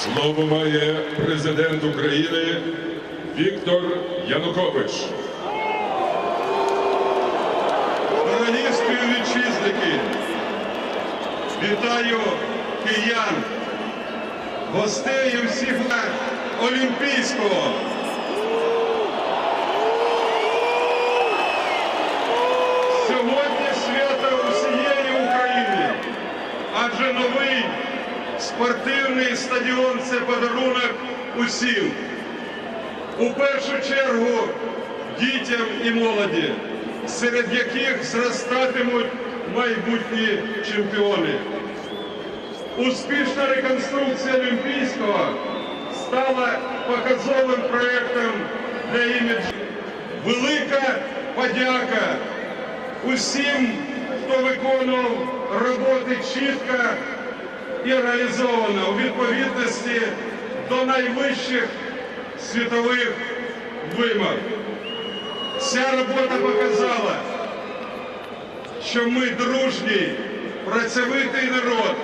Слово має президент України Віктор Янукович. Дорогі співвітчизники, вітаю киян, гостей і всіх Олімпійського. Сьогодні свято усієї України, адже новий спортивний стадіон це подарунок усім. У першу чергу дітям і молоді, серед яких зростатимуть майбутні чемпіони. Успішна реконструкція Олімпійського стала показовим проєктом для іміджу. Велика подяка усім, хто виконував роботи чітко і реалізовано у відповідності до найвищих світових вимог. Ця робота показала, що ми дружній, працьовитий народ.